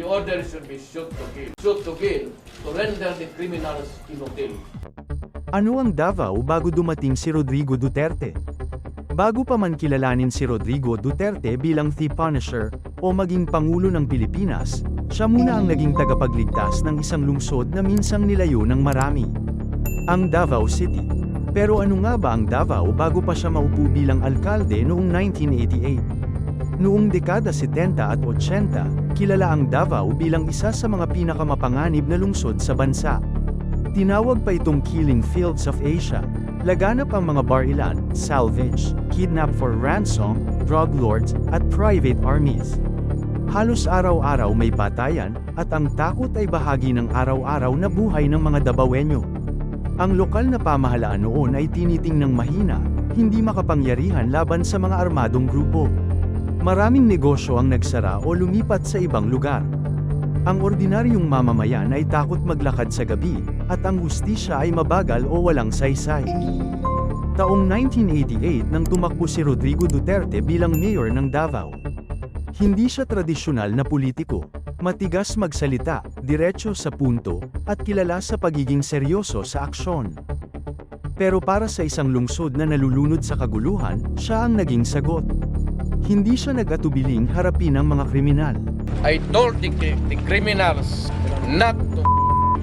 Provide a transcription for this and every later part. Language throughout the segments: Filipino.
The order should be shoot to kill. Shoot to kill to render the criminals inutile. Ano ang Davao bago dumating si Rodrigo Duterte? Bago pa man kilalanin si Rodrigo Duterte bilang The Punisher o maging Pangulo ng Pilipinas, siya muna ang naging tagapagligtas ng isang lungsod na minsang nilayo ng marami. Ang Davao City. Pero ano nga ba ang Davao bago pa siya maupo bilang alkalde noong 1988? Noong dekada 70 at 80, kilala ang Davao bilang isa sa mga pinakamapanganib na lungsod sa bansa. Tinawag pa itong Killing Fields of Asia. Laganap ang mga barilan, salvage, kidnap for ransom, drug lords, at private armies. Halos araw-araw may patayan, at ang takot ay bahagi ng araw-araw na buhay ng mga Dabawenyo. Ang lokal na pamahalaan noon ay tiniting ng mahina, hindi makapangyarihan laban sa mga armadong grupo. Maraming negosyo ang nagsara o lumipat sa ibang lugar. Ang ordinaryong mamamayan ay takot maglakad sa gabi, at ang hustisya ay mabagal o walang saysay. Taong 1988 nang tumakbo si Rodrigo Duterte bilang mayor ng Davao. Hindi siya tradisyonal na politiko, matigas magsalita, diretso sa punto, at kilala sa pagiging seryoso sa aksyon. Pero para sa isang lungsod na nalulunod sa kaguluhan, siya ang naging sagot. Hindi siya nag-atubiling harapin ang mga kriminal. I told the, the criminals not to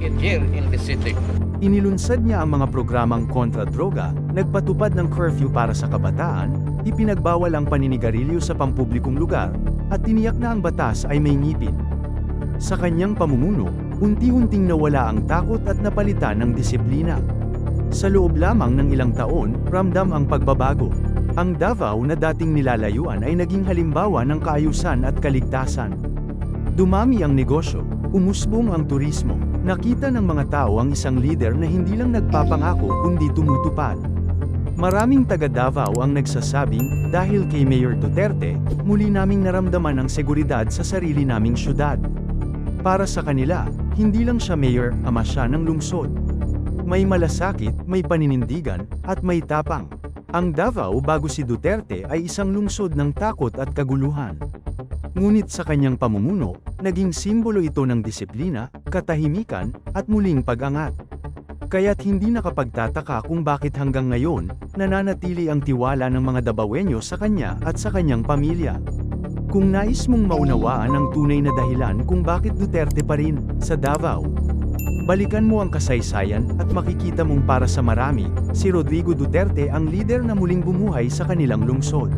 it here in the city. Inilunsad niya ang mga programang kontra droga, nagpatupad ng curfew para sa kabataan, ipinagbawal ang paninigarilyo sa pampublikong lugar, at tiniyak na ang batas ay may ngipin. Sa kanyang pamumuno, unti-unting nawala ang takot at napalitan ng disiplina. Sa loob lamang ng ilang taon, ramdam ang pagbabago. Ang Davao na dating nilalayuan ay naging halimbawa ng kaayusan at kaligtasan. Dumami ang negosyo, umusbong ang turismo, nakita ng mga tao ang isang leader na hindi lang nagpapangako kundi tumutupad. Maraming taga Davao ang nagsasabing, dahil kay Mayor Duterte, muli naming naramdaman ang seguridad sa sarili naming syudad. Para sa kanila, hindi lang siya mayor, ama siya ng lungsod. May malasakit, may paninindigan, at may tapang. Ang Davao bago si Duterte ay isang lungsod ng takot at kaguluhan. Ngunit sa kanyang pamumuno, naging simbolo ito ng disiplina, katahimikan, at muling pag-angat. Kaya't hindi nakapagtataka kung bakit hanggang ngayon, nananatili ang tiwala ng mga Dabawenyo sa kanya at sa kanyang pamilya. Kung nais mong maunawaan ang tunay na dahilan kung bakit Duterte pa rin sa Davao, balikan mo ang kasaysayan at makikita mong para sa marami, si Rodrigo Duterte ang lider na muling bumuhay sa kanilang lungsod.